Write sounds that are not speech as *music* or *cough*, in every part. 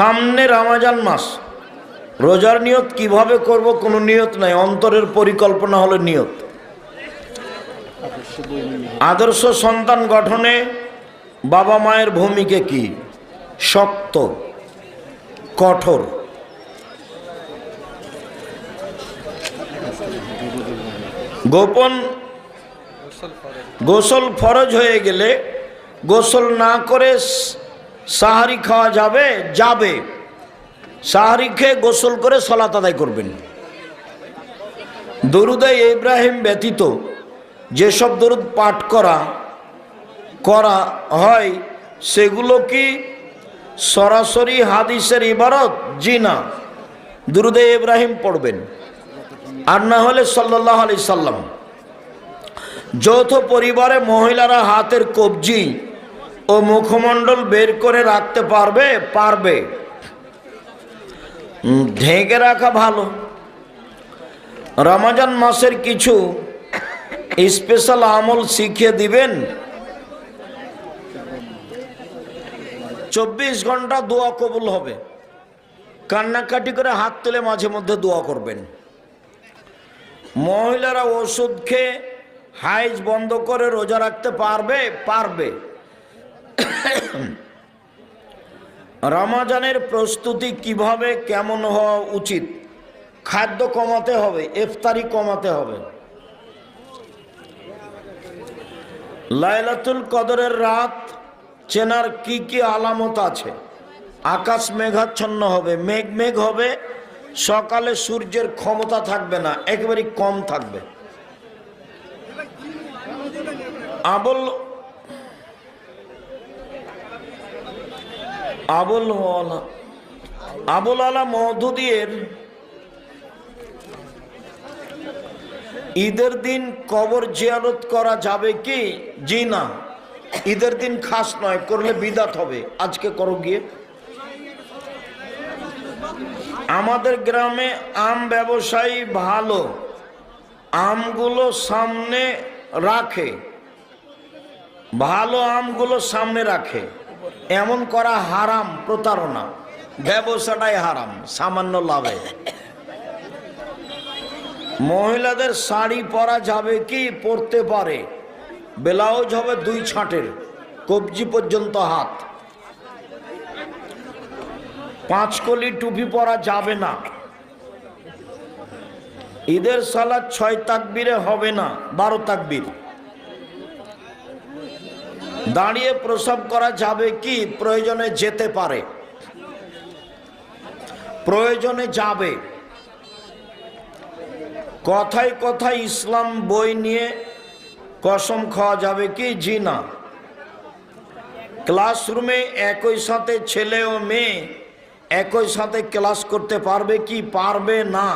সামনে রামাজান মাস। রোজার নিয়ত কীভাবে করব কোনো নিয়ত নাই, অন্তরের পরিকল্পনা হলো নিয়ত। আদর্শ সন্তান গঠনে বাবা মায়ের ভূমিকা কি? শক্ত, কঠোর। গোপন, গোসল ফরজ হয়ে গেলে গোসল না করে সাহারি খাওয়া যাবে যাবে। সাহারি খেয়ে গোসল করে সলাত আদায় করবেন। দরুদে ইব্রাহিম ব্যতীত যেসব দরুদ পাঠ করা করা হয়, সেগুলো কি সরাসরি হাদিসের ইবারত? জি না। দুরুদে ইব্রাহিম পড়বেন। আর না হলে সাল্লাহ আলি সাল্লাম। যৌথ পরিবারে মহিলারা হাতের কবজি ও মুখমণ্ডল বের করে রাখতে পারবে? পারবে। ঢেকে রাখা ভালো। রমাজান মাসের কিছু স্পেশাল আমল শিখিয়ে দিবেন। চব্বিশ ঘণ্টা দোয়া কবুল হবে। কান্নাকাটি করে হাত তুলে মাঝে মধ্যে দোয়া করবেন। মহিলারা ওষুধ খেয়ে হাইজ বন্ধ করে রোজা রাখতে পারবে? পারবে। *coughs* রমাজানের প্রস্তুতি কীভাবে কেমন হওয়া উচিত? খাদ্য কমাতে হবে, ইফতারি কমাতে হবে। লাইলাতুল কদরের রাত চেনার কি কি আলামত আছে? আকাশ মেঘাচ্ছন্ন হবে, মেঘ মেঘ হবে, সকালে সূর্যের ক্ষমতা থাকবে না একেবারে কম থাকবে। আবল আবুল আবুল আলা মহদুদিয়ের ঈদের দিন কবর জিয়ারত করা যাবে কি? জি না। ঈদের দিন খাস নয়, করলে বিদাত হবে। আজকে করো গিয়ে। আমাদের গ্রামে আম ব্যবসায়ী ভালো, আমগুলো সামনে রাখে। ভালো আমগুলো সামনে রাখে। এমন করা হারাম প্রতারণা। ব্যবসাটাই হারাম, সামান্য লাভে। মহিলাদের শাড়ি পরা যাবে কি? পরতে পারে। ব্লাউজ হবে দুই ছাঁটের, কবজি পর্যন্ত হাত। পাঁচ পাঁচকলি টুপি পরা যাবে না। ঈদের সালাদ ছয় তাকবিরে হবে না, বারো তাকবির। দাঁড়িয়ে প্রসব করা যাবে কি? প্রয়োজনে যেতে পারে। প্রয়োজনে যাবে। কথায় কথায় ইসলাম বই নিয়ে কসম খাওয়া যাবে কি? জি না। ক্লাসরুমে একই সাথে ছেলে ও মেয়ে একই সাথে ক্লাস করতে পারবে কি? পারবে না।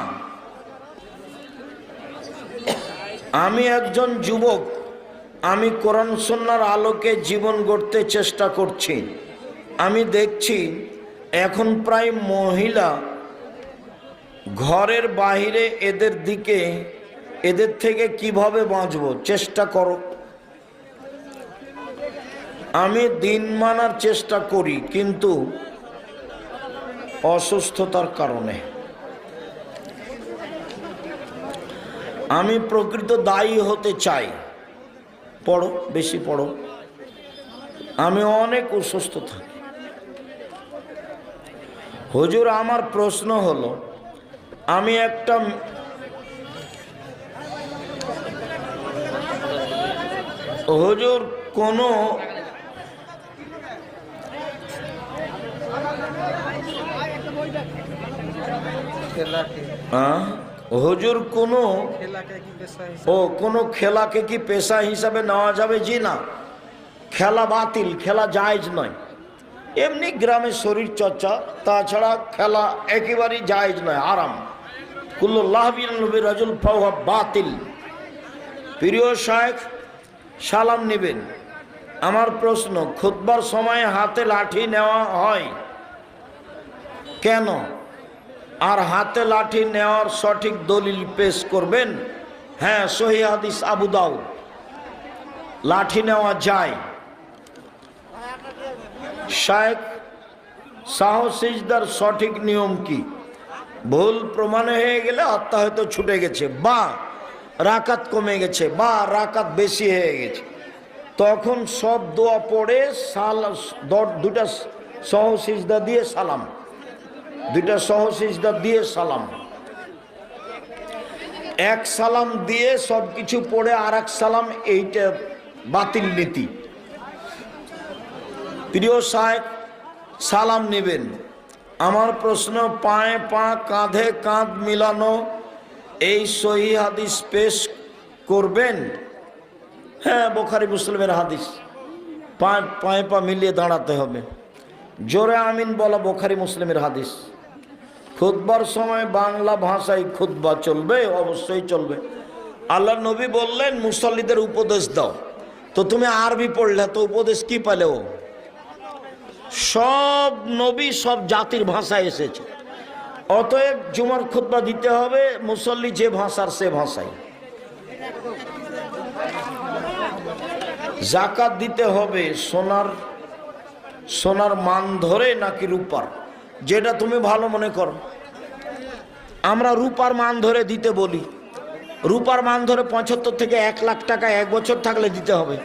আমি একজন যুবক। আমি কোরআন সন্ন্যার আলোকে জীবন গড়তে চেষ্টা করছি। আমি দেখছি এখন প্রায় মহিলা ঘরের বাইরে এদের দিকে, এদের থেকে কীভাবে বাঁচবো চেষ্টা করো। আমি দিন মানার চেষ্টা করি, কিন্তু অসুস্থতার কারণে। আমি প্রকৃত দায়ী হতে চাই। পড়ো বেশি পড়ো। আমি অনেক অসুস্থ থাকি। হুজুর আমার প্রশ্ন হলো আমি একটা হুজুর কোনো হ্যাঁ? হুজুর কোনো ও কোনো খেলাকে কি পেশা হিসাবে নেওয়া যাবে? জি না। খেলা বাতিল খেলা জায়জ নয়। এমনি গ্রামে শরীর চর্চা তাছাড়া খেলা একেবারেই জায়জ নয় আরাম। কুল্লাহ রাজুল ফাওয়া বাতিল। প্রিয় শায়েখ সালাম নেবেন। আমার প্রশ্ন খুতবার সময় হাতে লাঠি নেওয়া হয় কেন? আর হাতে লাঠি নেওয়ার সঠিক দলিল পেশ করবেন? হ্যাঁ সহি হাদিস আবু দাউদ। লাঠি নেওয়া যায়। শায়েখ সাহসিজদার সঠিক নিয়ম কি? ভুল প্রমাণ হয়ে গেলে আত্মা হয়তো ছুটে গেছে, বা রাকাত কমে গেছে, বা রাকাত বেশি হয়ে গেছে। তখন সব দোয়া পড়ে সাল দুটা সহসিজদা দিয়ে সালাম। দুইটা সহসিজদা দিয়ে সালাম। এক সালাম দিয়ে সব কিছু পড়ে আর এক সালাম এইটা বাতিল নীতি। প্রিয় সাহেব, সালাম নেবেন। আমার প্রশ্ন, পায়ে পা কাঁধে কাঁধ মিলানো এই সহি হাদিস পেশ করবেন? হ্যাঁ বোখারি মুসলিমের হাদিস। পায়ে পা মিলিয়ে দাঁড়াতে হবে। জোরে আমিন বলা বোখারি মুসলিমের হাদিস। খুতবার সময় বাংলা ভাষায় খুতবা চলবে, অবশ্যই চলবে। আল্লাহ নবী বললেন, মুসল্লিদের উপদেশ দাও। তো তুমি আরবি পড়লে, তো উপদেশ কি পেলে ও? সব নবী, সব জাতির ভাষায় এসেছে। অতএব জুমার খুতবা দিতে হবে, মুসল্লি যে ভাষার সে ভাষায়। জাকাত দিতে হবে, সোনার সোনার মান ধরে নাকি রূপার? যেটা তুমি ভালো মনে করো। আমরা রূপার মান ধরে দিতে বলি। রূপার মান ধরে পঁচাত্তর থেকে এক লাখ টাকা এক বছর থাকলে দিতে হবে।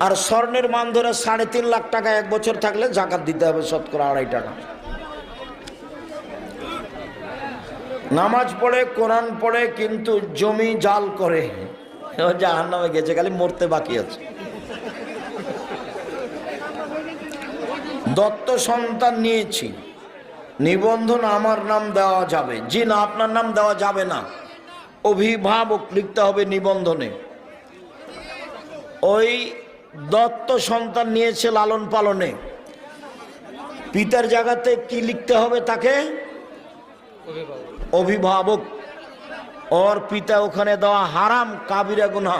আর স্বর্ণের মান ধরে সাড়ে তিন লাখ টাকা এক বছর থাকলে জাকাত দিতে হবে শতকরা আড়াই টাকা। নামাজ পড়ে, কোরআন পড়ে, কিন্তু জমি জাল করে। জাহান নামে গেছে, খালি মরতে বাকি আছে। দত্ত সন্তান নিয়েছি। নিবন্ধন আমার নাম দেওয়া যাবে। জি না আপনার নাম দেওয়া যাবে না। অভিভাবক লিখতে হবে নিবন্ধনে। ওই দত্ত সন্তান নিয়েছে লালন পালনে। পিতার জায়গাতে কি লিখতে হবে তাকে? অভিভাবক। ওর পিতা ওখানে দেওয়া হারাম, কাবিরা গুনা